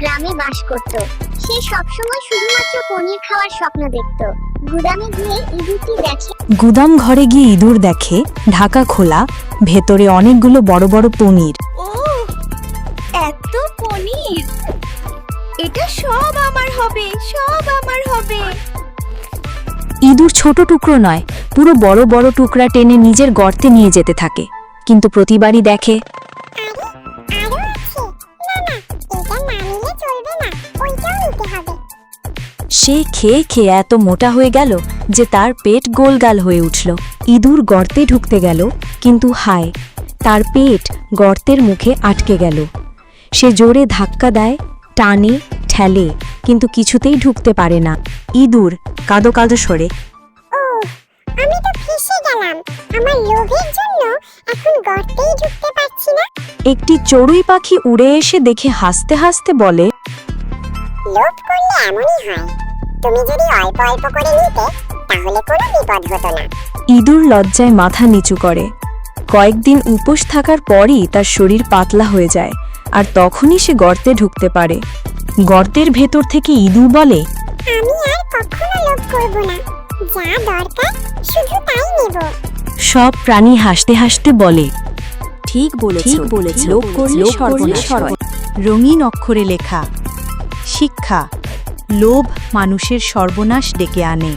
গ্রামে বাস করত। সে সবসময় শুধুমাত্র পনির খাওয়ার স্বপ্ন দেখত। গুদামে গিয়ে ইঁদুরটি দেখে গুদাম ঘরে গিয়ে ইঁদুর দেখে ঢাকা খোলা ভেতরে অনেকগুলো বড় বড় পনির। ও এত পনির! এটা সব আমার হবে সব আমার হবে। ইঁদুর ছোট টুকরো নয় পুরো বড় বড় টুকরা টেনে নিজের গর্তে নিয়ে যেতে থাকে। কিন্তু প্রতিবারই দেখে সে খেয়ে খেয়ে এত মোটা হয়ে গেল যে তার পেট গোলগাল হয়ে উঠল। ইঁদুর গর্তে ঢুকতে গেল কিন্তু হায় তার পেট গর্তের মুখে আটকে গেল। সে জোরে ধাক্কা দেয় টানে ঠেলে কিন্তু কিছুতেই ঢুকতে পারে না। ইঁদুর কাদো কাদো সরে আমি তো ফেসে গেলাম। আমার লোভের জন্য এখন গর্তেই ঢুকতে পারছি না? একটি চড়ুই পাখি উড়ে এসে দেখে হাসতে হাসতে বলে লোভ করলে এমনই হয়। তুমি যদি অল্প অল্প করে নিতে তাহলে কোনো বিপদ হতো না। ইঁদুর লজ্জায় মাথা নিচু করে। কয়েকদিন উপোস থাকার পরই তার শরীর পাতলা হয়ে যায় আর তখনই সে গর্তে ঢুকতে পারে। গর্তের ভেতর থেকে ইঁদুর বলে আমি আর কখনো লোভ করব না। যা দরকার শুধু তাই নেব। সব প্রাণী হাসতে হাসতে বলে ঠিক বলেছ ঠিক বলেছ লোভ করলে সর্বনাশ হয়। রঙিন অক্ষরে লেখা শিক্ষা। লোভ মানুষের সর্বনাশ ডেকে আনে।